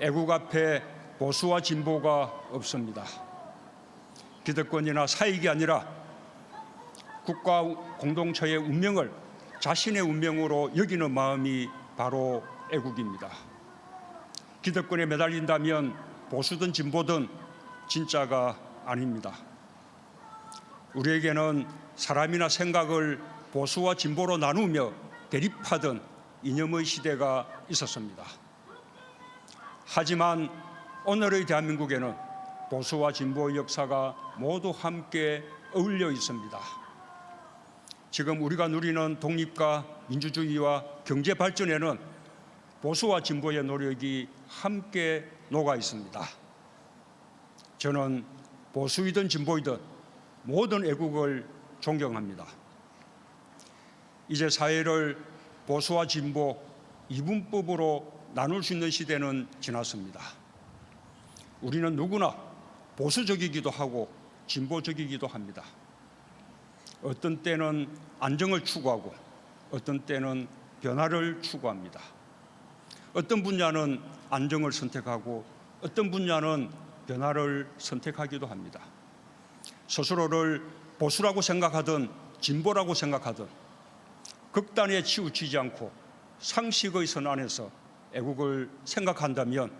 애국 앞에 보수와 진보가 없습니다. 기득권이나 사익이 아니라 국가 공동체의 운명을 자신의 운명으로 여기는 마음이 바로 애국입니다. 기득권에 매달린다면 보수든 진보든 진짜가 아닙니다. 우리에게는 사람이나 생각을 보수와 진보로 나누며 대립하던 이념의 시대가 있었습니다. 하지만 오늘의 대한민국에는 보수와 진보의 역사가 모두 함께 어울려 있습니다. 지금 우리가 누리는 독립과 민주주의와 경제 발전에는 보수와 진보의 노력이 함께 녹아 있습니다. 저는 보수이든 진보이든 모든 애국을 존경합니다. 이제 사회를 보수와 진보 이분법으로 나눌 수 있는 시대는 지났습니다. 우리는 누구나 보수적이기도 하고 진보적이기도 합니다. 어떤 때는 안정을 추구하고 어떤 때는 변화를 추구합니다. 어떤 분야는 안정을 선택하고 어떤 분야는 변화를 선택하기도 합니다. 스스로를 보수라고 생각하든 진보라고 생각하든 극단에 치우치지 않고 상식의 선 안에서 애국을 생각한다면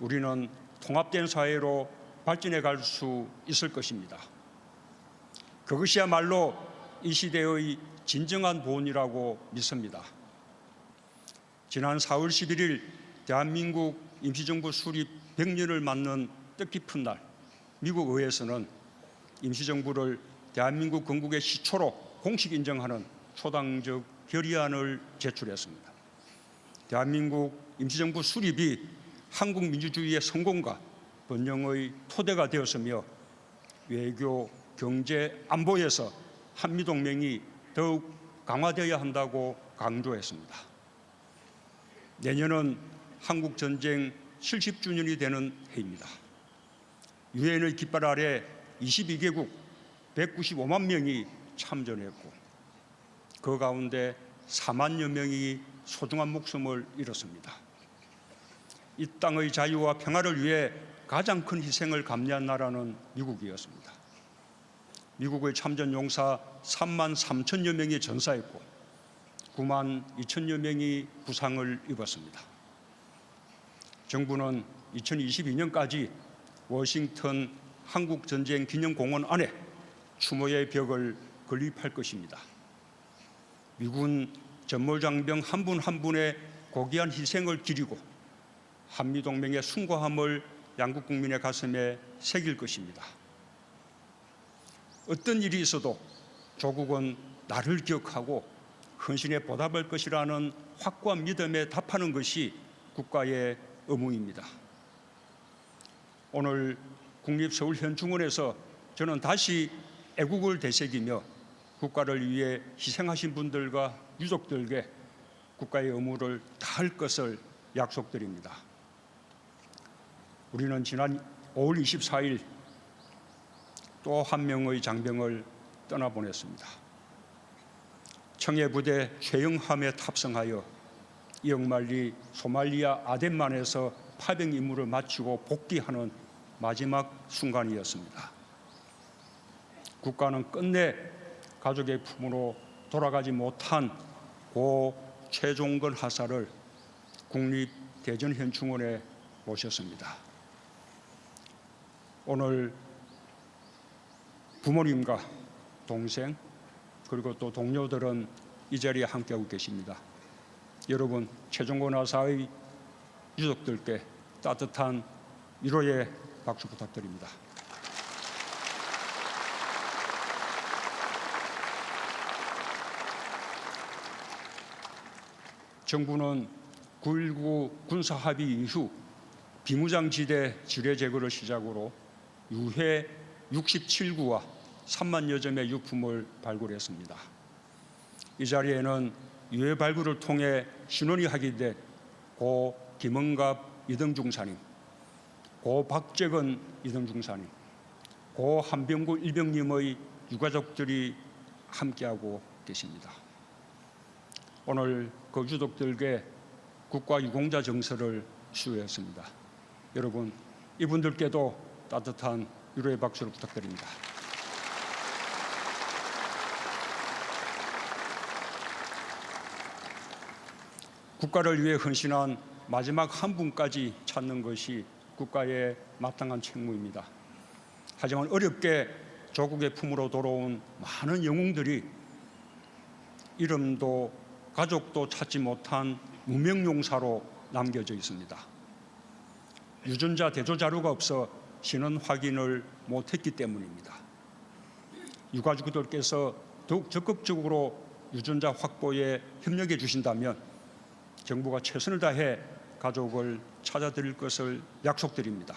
우리는 통합된 사회로 발전해 갈 수 있을 것입니다. 그것이야말로 이 시대의 진정한 보온이라고 믿습니다. 지난 4월 11일 대한민국 임시정부 수립 100년을 맞는 뜻깊은 날 미국 의회에서는 임시정부를 대한민국 건국의 시초로 공식 인정하는 초당적 결의안을 제출했습니다. 대한민국 임시정부 수립이 한국 민주주의의 성공과 번영의 토대가 되었으며 외교, 경제, 안보에서 한미동맹이 더욱 강화되어야 한다고 강조했습니다. 내년은 한국 전쟁 70주년이 되는 해입니다. 유엔의 깃발 아래 22개국 195만 명이 참전했고 그 가운데 4만여 명이 소중한 목숨을 잃었습니다. 이 땅의 자유와 평화를 위해 가장 큰 희생을 감내한 나라는 미국이었습니다. 미국의 참전 용사 3만 3천여 명이 전사했고 9만 2천여 명이 부상을 입었습니다. 정부는 2022년까지 워싱턴 한국 전쟁 기념공원 안에 추모의 벽을 건립할 것입니다. 미군 전몰장병 한분한 분의 고귀한 희생을 기리고 한미 동맹의 숭고함을 양국 국민의 가슴에 새길 것입니다. 어떤 일이 있어도 조국은 나를 기억하고 헌신에 보답할 것이라는 확고한 믿음에 답하는 것이 국가의 의무입니다. 오늘 국립서울현충원에서 저는 다시 애국을 되새기며 국가를 위해 희생하신 분들과 유족들에게 국가의 의무를 다할 것을 약속드립니다. 우리는 지난 5월 24일 또 한 명의 장병을 떠나보냈습니다. 청해 부대 최영함에 탑승하여 이억만리 소말리아 아덴만에서 파병 임무를 마치고 복귀하는 마지막 순간이었습니다. 국가는 끝내 가족의 품으로 돌아가지 못한 고 최종건 하사를 국립대전현충원에 모셨습니다. 오늘 부모님과 동생 그리고 또 동료들은 이 자리에 함께하고 계십니다. 여러분 최종건 하사의 유족들께 따뜻한 위로의 박수 부탁드립니다. 정부는 9.19 군사 합의 이후 비무장지대 지뢰 제거를 시작으로 유해 67구와 3만여 점의 유품을 발굴했습니다. 이 자리에는 유해 발굴을 통해 신원이 확인된 고 김은갑 이등중 사님, 고 박재건 이등중 사님, 고 한병구 일병님의 유가족들이 함께하고 계십니다. 오늘 그 유족들께 국가 유공자 정서를 수였습니다. 여러분 이분들께도 따뜻한 위로의 박수를 부탁드립니다. 국가를 위해 헌신한 마지막 한 분까지 찾는 것이 국가의 마땅한 책무입니다. 하지만 어렵게 조국의 품으로 돌아온 많은 영웅들이 이름도 가족도 찾지 못한 무명용사로 남겨져 있습니다. 유전자 대조 자료가 없어 신원 확인을 못했기 때문입니다. 유가족들께서 더욱 적극적으로 유전자 확보에 협력해 주신다면 정부가 최선을 다해 가족을 찾아드릴 것을 약속드립니다.